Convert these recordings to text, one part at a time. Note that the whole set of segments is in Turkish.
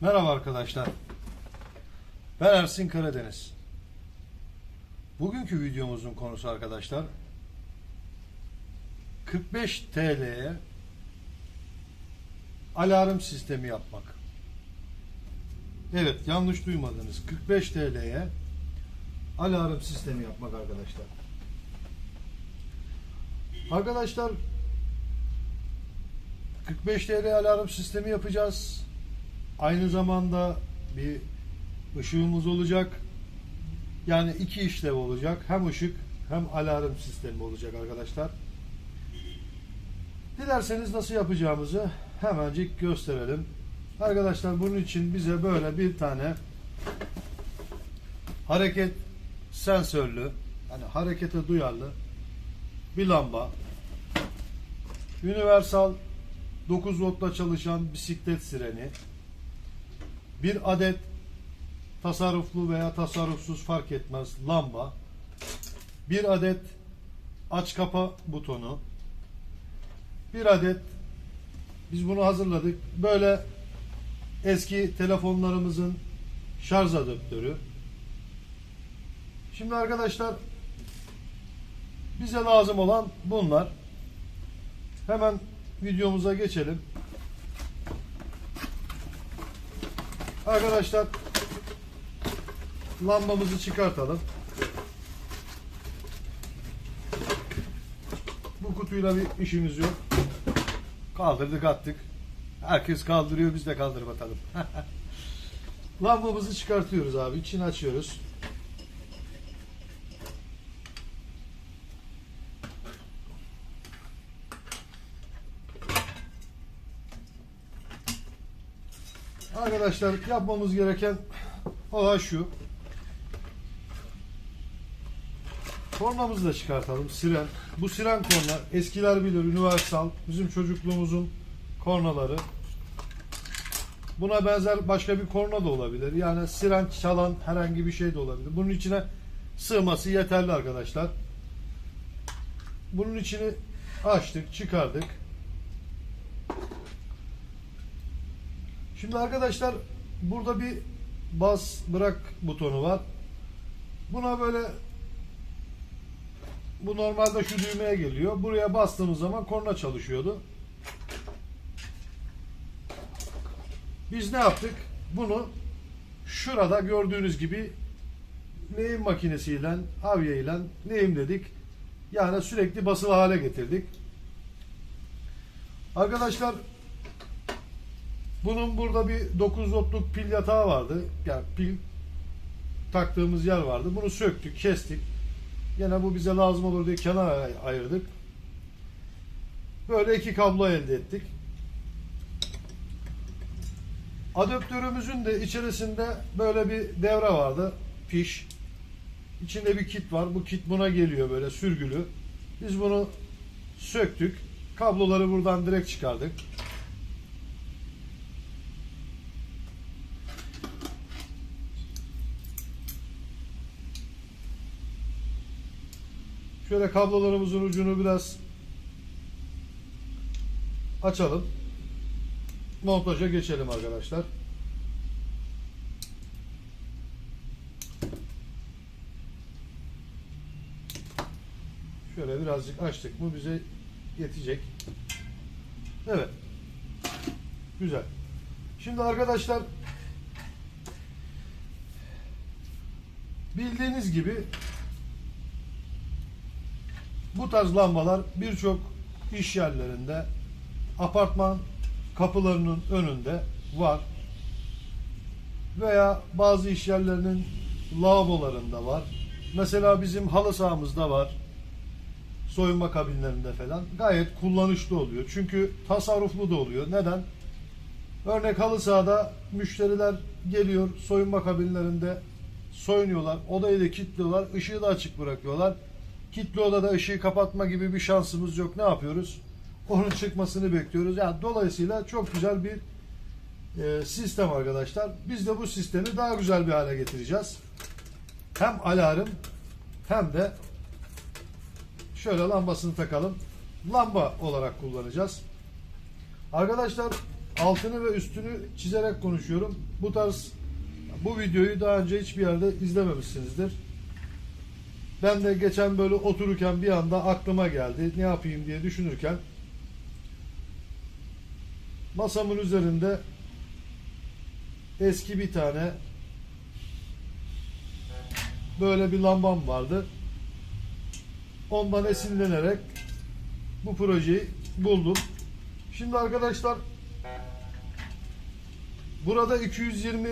Merhaba arkadaşlar. Ben Ersin Karadeniz. Bugünkü videomuzun konusu arkadaşlar 45 TL'ye alarm sistemi yapmak. Evet yanlış duymadınız. 45 TL'ye alarm sistemi yapmak arkadaşlar. Arkadaşlar 45 TL alarm sistemi yapacağız. Aynı zamanda bir ışığımız olacak. Yani iki işlev olacak. Hem ışık hem alarm sistemi olacak arkadaşlar. Dilerseniz nasıl yapacağımızı hemencik gösterelim. Arkadaşlar bunun için bize böyle bir tane hareket sensörlü yani harekete duyarlı bir lamba universal 9 voltla çalışan bisiklet sireni bir adet tasarruflu veya tasarrufsuz fark etmez lamba bir adet aç kapa butonu bir adet biz bunu hazırladık böyle eski telefonlarımızın şarj adaptörü. Şimdi arkadaşlar bize lazım olan bunlar. Hemen videomuza geçelim Arkadaşlar lambamızı çıkartalım. Bu kutuyla bir işimiz yok. Kaldırdık attık. Herkes kaldırıyor biz de kaldır bakalım. Lambamızı çıkartıyoruz abi. İçini açıyoruz. Arkadaşlar yapmamız gereken olay şu. Kornamızı da çıkartalım. Siren. Bu siren korna eskiler bilir. Universal. Bizim çocukluğumuzun kornaları. Buna benzer başka bir korna da olabilir. Yani siren çalan herhangi bir şey de olabilir. Bunun içine sığması yeterli arkadaşlar. Bunun içini açtık, çıkardık. Şimdi arkadaşlar burada bir bas bırak butonu var. Buna böyle bu normalde şu düğmeye geliyor. Buraya bastığımız zaman korna çalışıyordu. Biz ne yaptık? Bunu şurada gördüğünüz gibi neyim makinesiyle, avyeyle neyim dedik. Yani sürekli basılı hale getirdik. Arkadaşlar bunun burada bir 9 voltluk pil yatağı vardı. Yani pil taktığımız yer vardı. Bunu söktük, kestik. Yine bu bize lazım olur diye kenara ay- ayırdık. Böyle iki kablo elde ettik. Adaptörümüzün de içerisinde böyle bir devre vardı. Piş. İçinde bir kit var. Bu kit buna geliyor böyle sürgülü. Biz bunu söktük. Kabloları buradan direkt çıkardık. Şöyle kablolarımızın ucunu biraz açalım. Montaja geçelim arkadaşlar. Şöyle birazcık açtık mı bize yetecek. Evet. Güzel. Şimdi arkadaşlar bildiğiniz gibi bu tarz lambalar birçok iş yerlerinde, apartman kapılarının önünde var. Veya bazı iş yerlerinin lavabolarında var. Mesela bizim halı sahamızda var. Soyunma kabinlerinde falan. Gayet kullanışlı oluyor. Çünkü tasarruflu da oluyor. Neden? Örnek halı sahada müşteriler geliyor soyunma kabinlerinde soyunuyorlar. Odayı da kilitliyorlar. ışığı da açık bırakıyorlar. Kilitli odada ışığı kapatma gibi bir şansımız yok. Ne yapıyoruz? Onun çıkmasını bekliyoruz. Yani dolayısıyla çok güzel bir e, sistem arkadaşlar. Biz de bu sistemi daha güzel bir hale getireceğiz. Hem alarm hem de şöyle lambasını takalım. Lamba olarak kullanacağız. Arkadaşlar altını ve üstünü çizerek konuşuyorum. Bu tarz bu videoyu daha önce hiçbir yerde izlememişsinizdir. Ben de geçen böyle otururken bir anda aklıma geldi. Ne yapayım diye düşünürken masamın üzerinde eski bir tane böyle bir lambam vardı. Ondan esinlenerek bu projeyi buldum. Şimdi arkadaşlar burada 220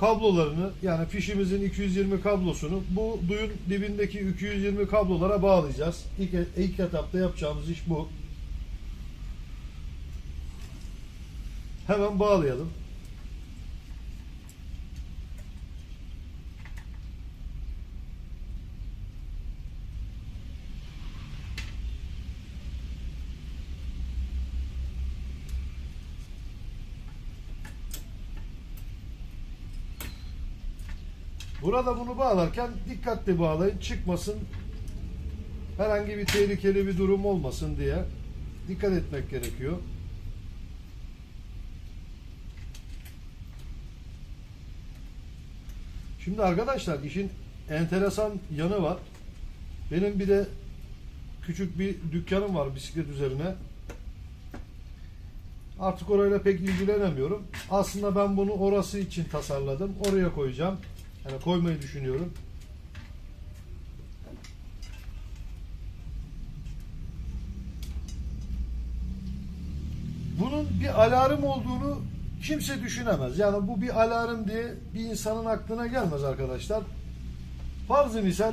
kablolarını yani fişimizin 220 kablosunu bu duyun dibindeki 220 kablolara bağlayacağız. İlk, ilk etapta yapacağımız iş bu. Hemen bağlayalım. Burada bunu bağlarken dikkatli bağlayın. Çıkmasın. Herhangi bir tehlikeli bir durum olmasın diye dikkat etmek gerekiyor. Şimdi arkadaşlar işin enteresan yanı var. Benim bir de küçük bir dükkanım var bisiklet üzerine. Artık orayla pek ilgilenemiyorum. Aslında ben bunu orası için tasarladım. Oraya koyacağım. Yani koymayı düşünüyorum. Bunun bir alarm olduğunu kimse düşünemez. Yani bu bir alarm diye bir insanın aklına gelmez arkadaşlar. Farz-ı misal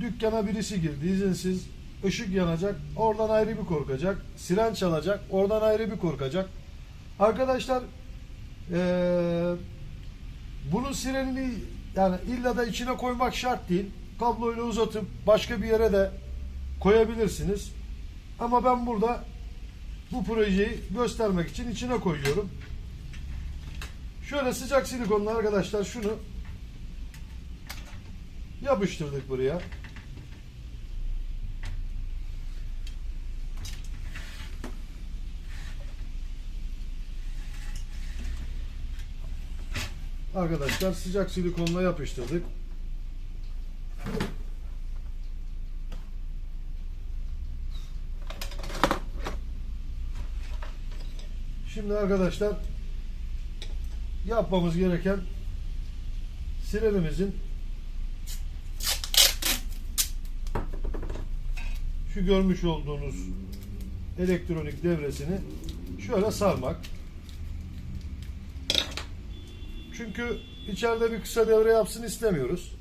dükkana birisi girdi izinsiz ışık yanacak oradan ayrı bir korkacak siren çalacak oradan ayrı bir korkacak arkadaşlar eee bunun sirenini yani illa da içine koymak şart değil. Kabloyla uzatıp başka bir yere de koyabilirsiniz. Ama ben burada bu projeyi göstermek için içine koyuyorum. Şöyle sıcak silikonla arkadaşlar şunu yapıştırdık buraya. Arkadaşlar sıcak silikonla yapıştırdık. Şimdi arkadaşlar yapmamız gereken sirenimizin şu görmüş olduğunuz elektronik devresini şöyle sarmak. Çünkü içeride bir kısa devre yapsın istemiyoruz.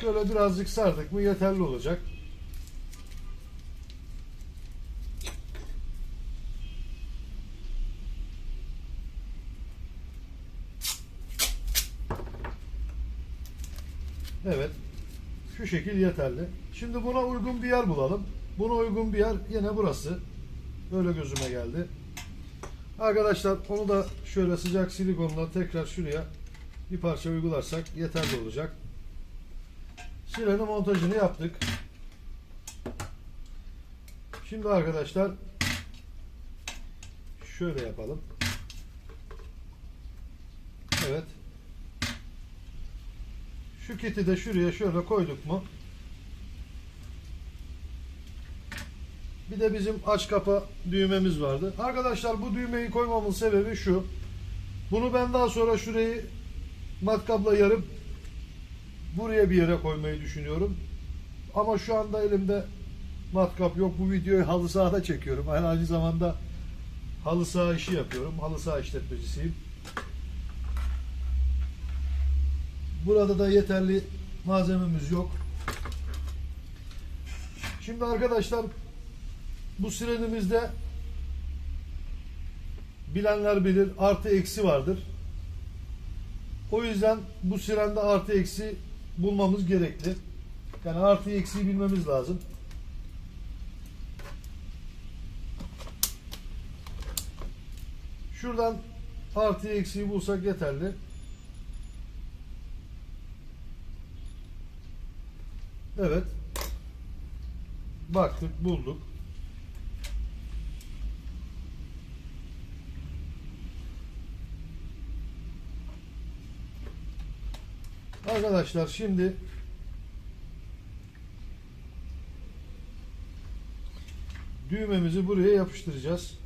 Şöyle birazcık sardık mı yeterli olacak. Evet. Şu şekil yeterli. Şimdi buna uygun bir yer bulalım. Buna uygun bir yer yine burası. Böyle gözüme geldi. Arkadaşlar onu da şöyle sıcak silikonla tekrar şuraya bir parça uygularsak yeterli olacak. Sirenin montajını yaptık. Şimdi arkadaşlar şöyle yapalım. Evet. Şu kiti de şuraya şöyle koyduk mu? Bir de bizim aç kapa düğmemiz vardı. Arkadaşlar bu düğmeyi koymamın sebebi şu. Bunu ben daha sonra şurayı matkapla yarıp buraya bir yere koymayı düşünüyorum. Ama şu anda elimde matkap yok. Bu videoyu halı sahada çekiyorum. Yani aynı zamanda halı saha işi yapıyorum. Halı saha işletmecisiyim. Burada da yeterli malzememiz yok. Şimdi arkadaşlar bu sirenimizde bilenler bilir artı eksi vardır. O yüzden bu sirende artı eksi bulmamız gerekli. Yani artı eksiyi bilmemiz lazım. Şuradan artı eksiyi bulsak yeterli. Evet. Baktık, bulduk. Arkadaşlar şimdi düğmemizi buraya yapıştıracağız.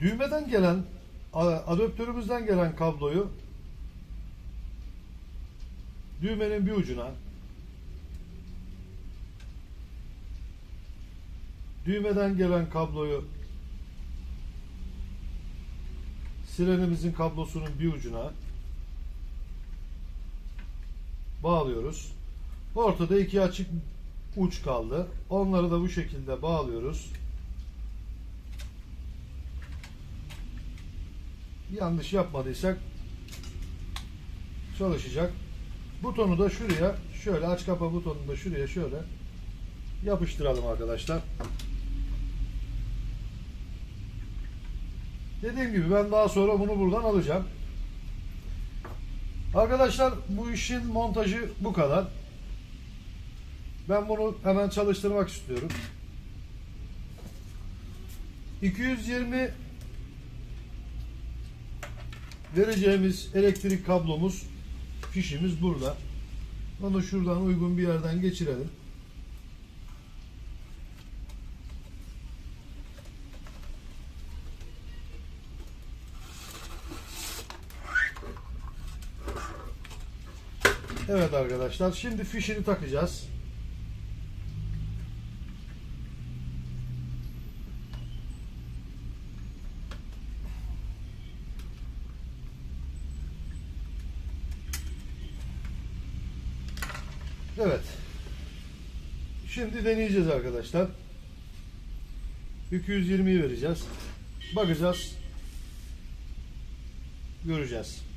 Düğmeden gelen adaptörümüzden gelen kabloyu düğmenin bir ucuna düğmeden gelen kabloyu sirenimizin kablosunun bir ucuna bağlıyoruz. Ortada iki açık uç kaldı. Onları da bu şekilde bağlıyoruz. Yanlış yapmadıysak çalışacak. Butonu da şuraya şöyle aç kapa butonunu da şuraya şöyle yapıştıralım arkadaşlar. Dediğim gibi ben daha sonra bunu buradan alacağım. Arkadaşlar bu işin montajı bu kadar. Ben bunu hemen çalıştırmak istiyorum. 220 vereceğimiz elektrik kablomuz fişimiz burada. Onu şuradan uygun bir yerden geçirelim. Evet arkadaşlar şimdi fişini takacağız. Evet. Şimdi deneyeceğiz arkadaşlar. 220'yi vereceğiz. Bakacağız. Göreceğiz.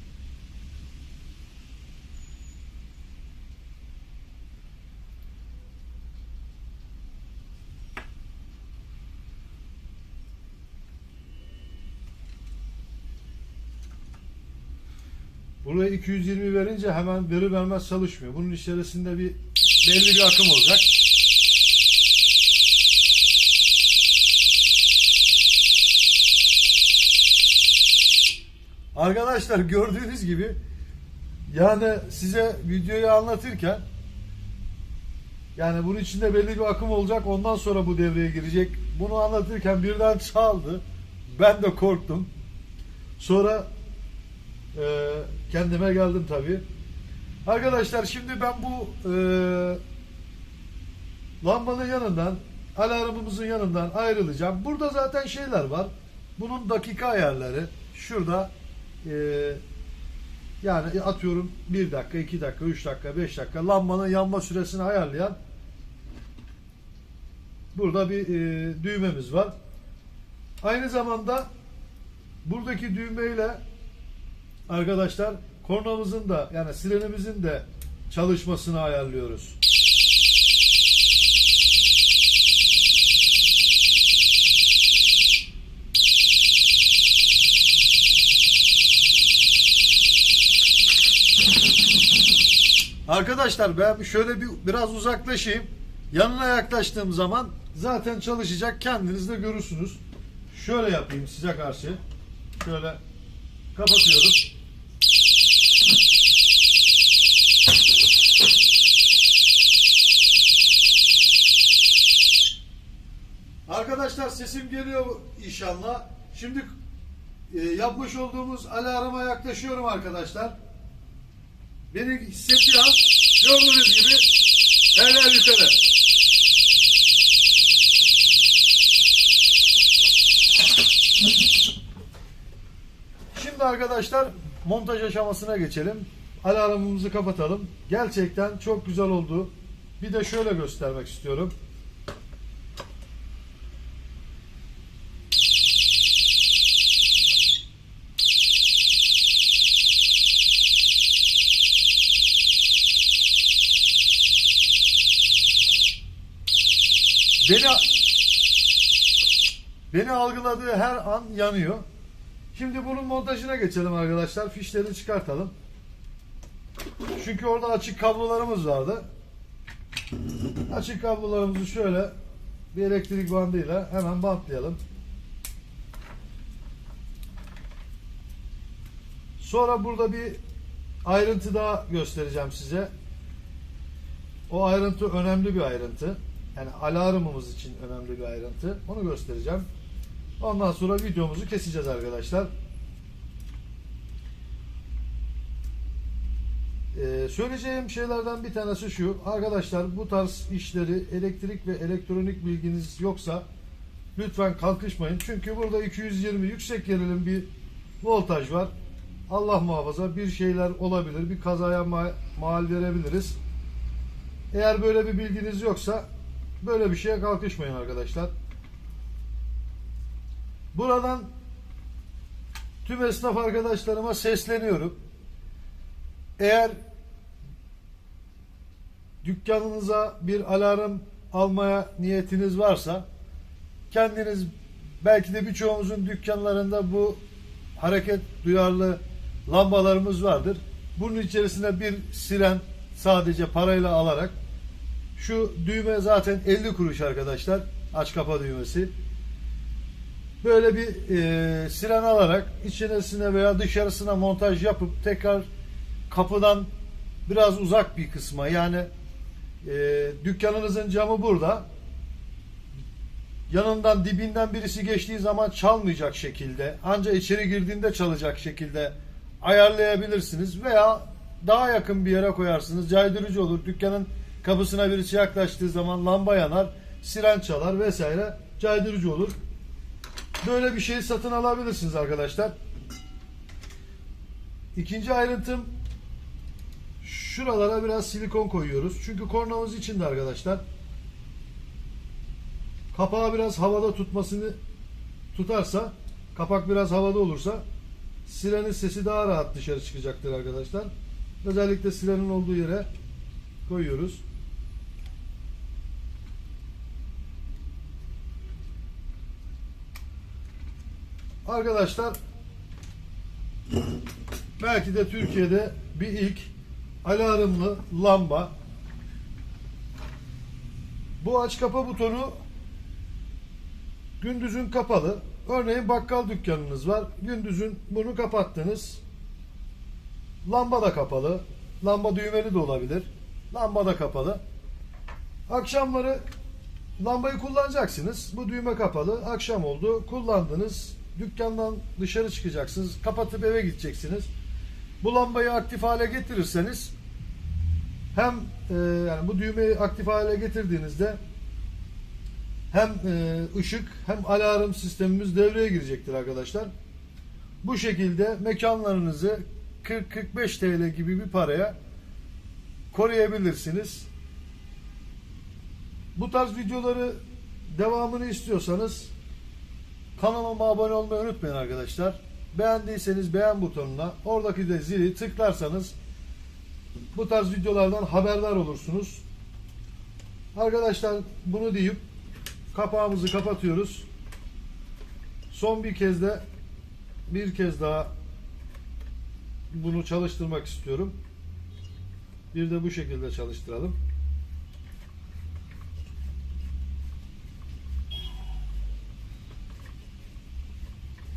Buraya 220 verince hemen veri vermez çalışmıyor. Bunun içerisinde bir belli bir akım olacak. Arkadaşlar gördüğünüz gibi yani size videoyu anlatırken yani bunun içinde belli bir akım olacak ondan sonra bu devreye girecek. Bunu anlatırken birden çaldı. Ben de korktum. Sonra ee, kendime geldim tabii. Arkadaşlar şimdi ben bu e, lambanın yanından alarmımızın yanından ayrılacağım. Burada zaten şeyler var. Bunun dakika ayarları şurada e, yani atıyorum 1 dakika, 2 dakika, 3 dakika, 5 dakika lambanın yanma süresini ayarlayan burada bir e, düğmemiz var. Aynı zamanda buradaki düğmeyle arkadaşlar kornamızın da yani sirenimizin de çalışmasını ayarlıyoruz. Arkadaşlar ben şöyle bir biraz uzaklaşayım. Yanına yaklaştığım zaman zaten çalışacak kendiniz de görürsünüz. Şöyle yapayım size karşı. Şöyle kapatıyorum. Arkadaşlar sesim geliyor inşallah. Şimdi e, yapmış olduğumuz alarma yaklaşıyorum arkadaşlar. Beni hissediyor. Gördüğünüz gibi eller yukarı. Şimdi arkadaşlar montaj aşamasına geçelim. Alarmımızı kapatalım. Gerçekten çok güzel oldu. Bir de şöyle göstermek istiyorum. Beni beni algıladığı her an yanıyor. Şimdi bunun montajına geçelim arkadaşlar. Fişleri çıkartalım. Çünkü orada açık kablolarımız vardı. Açık kablolarımızı şöyle bir elektrik bandıyla hemen bantlayalım. Sonra burada bir ayrıntı daha göstereceğim size. O ayrıntı önemli bir ayrıntı. Yani alarmımız için önemli bir ayrıntı. Onu göstereceğim. Ondan sonra videomuzu keseceğiz arkadaşlar. Ee, söyleyeceğim şeylerden bir tanesi şu. Arkadaşlar bu tarz işleri elektrik ve elektronik bilginiz yoksa lütfen kalkışmayın. Çünkü burada 220 yüksek gerilim bir voltaj var. Allah muhafaza bir şeyler olabilir. Bir kazaya ma- mal verebiliriz. Eğer böyle bir bilginiz yoksa böyle bir şeye kalkışmayın arkadaşlar. Buradan tüm esnaf arkadaşlarıma sesleniyorum. Eğer dükkanınıza bir alarm almaya niyetiniz varsa kendiniz belki de birçoğumuzun dükkanlarında bu hareket duyarlı lambalarımız vardır. Bunun içerisine bir siren sadece parayla alarak şu düğme zaten 50 kuruş arkadaşlar. Aç kapa düğmesi. Böyle bir e, siren alarak içerisine veya dışarısına montaj yapıp tekrar kapıdan biraz uzak bir kısma yani e, dükkanınızın camı burada. Yanından dibinden birisi geçtiği zaman çalmayacak şekilde ancak içeri girdiğinde çalacak şekilde ayarlayabilirsiniz veya daha yakın bir yere koyarsınız. Caydırıcı olur. Dükkanın kapısına birisi yaklaştığı zaman lamba yanar siren çalar vesaire. Caydırıcı olur böyle bir şey satın alabilirsiniz arkadaşlar İkinci ayrıntım şuralara biraz silikon koyuyoruz. Çünkü kornamız içinde arkadaşlar. Kapağı biraz havada tutmasını tutarsa, kapak biraz havada olursa sirenin sesi daha rahat dışarı çıkacaktır arkadaşlar. Özellikle sirenin olduğu yere koyuyoruz. Arkadaşlar belki de Türkiye'de bir ilk alarmlı lamba. Bu aç kapa butonu gündüzün kapalı. Örneğin bakkal dükkanınız var. Gündüzün bunu kapattınız. Lamba da kapalı. Lamba düğmeli de olabilir. Lamba da kapalı. Akşamları lambayı kullanacaksınız. Bu düğme kapalı. Akşam oldu. Kullandınız. Dükkandan dışarı çıkacaksınız. Kapatıp eve gideceksiniz. Bu lambayı aktif hale getirirseniz hem e, yani bu düğmeyi aktif hale getirdiğinizde hem e, ışık hem alarm sistemimiz devreye girecektir arkadaşlar. Bu şekilde mekanlarınızı 40-45 TL gibi bir paraya koruyabilirsiniz. Bu tarz videoları devamını istiyorsanız kanalıma abone olmayı unutmayın arkadaşlar. Beğendiyseniz beğen butonuna oradaki de zili tıklarsanız bu tarz videolardan haberdar olursunuz. Arkadaşlar bunu deyip kapağımızı kapatıyoruz. Son bir kez de bir kez daha bunu çalıştırmak istiyorum. Bir de bu şekilde çalıştıralım.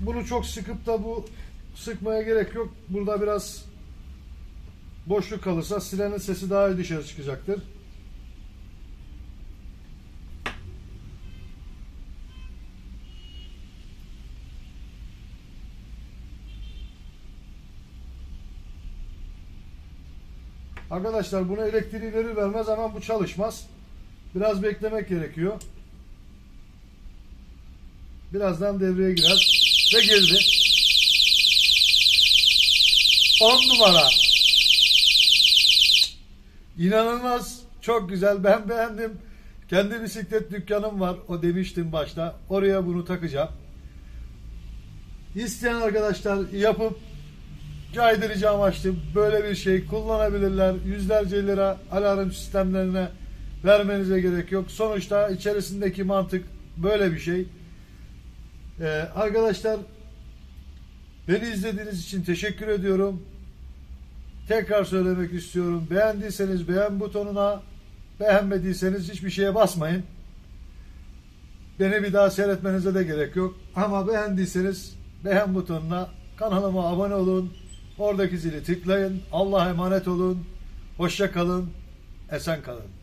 Bunu çok sıkıp da bu sıkmaya gerek yok. Burada biraz boşluk kalırsa sirenin sesi daha iyi dışarı çıkacaktır. Arkadaşlar bunu elektriği verir vermez hemen bu çalışmaz. Biraz beklemek gerekiyor. Birazdan devreye girer ve girdi. 10 numara. İnanılmaz. Çok güzel. Ben beğendim. Kendi bisiklet dükkanım var. O demiştim başta. Oraya bunu takacağım. İsteyen arkadaşlar yapıp caydırıcı amaçlı böyle bir şey kullanabilirler. Yüzlerce lira alarm sistemlerine vermenize gerek yok. Sonuçta içerisindeki mantık böyle bir şey. Ee, arkadaşlar beni izlediğiniz için teşekkür ediyorum. Tekrar söylemek istiyorum. Beğendiyseniz beğen butonuna, beğenmediyseniz hiçbir şeye basmayın. Beni bir daha seyretmenize de gerek yok. Ama beğendiyseniz beğen butonuna, kanalıma abone olun. Oradaki zili tıklayın. Allah'a emanet olun. Hoşça kalın. Esen kalın.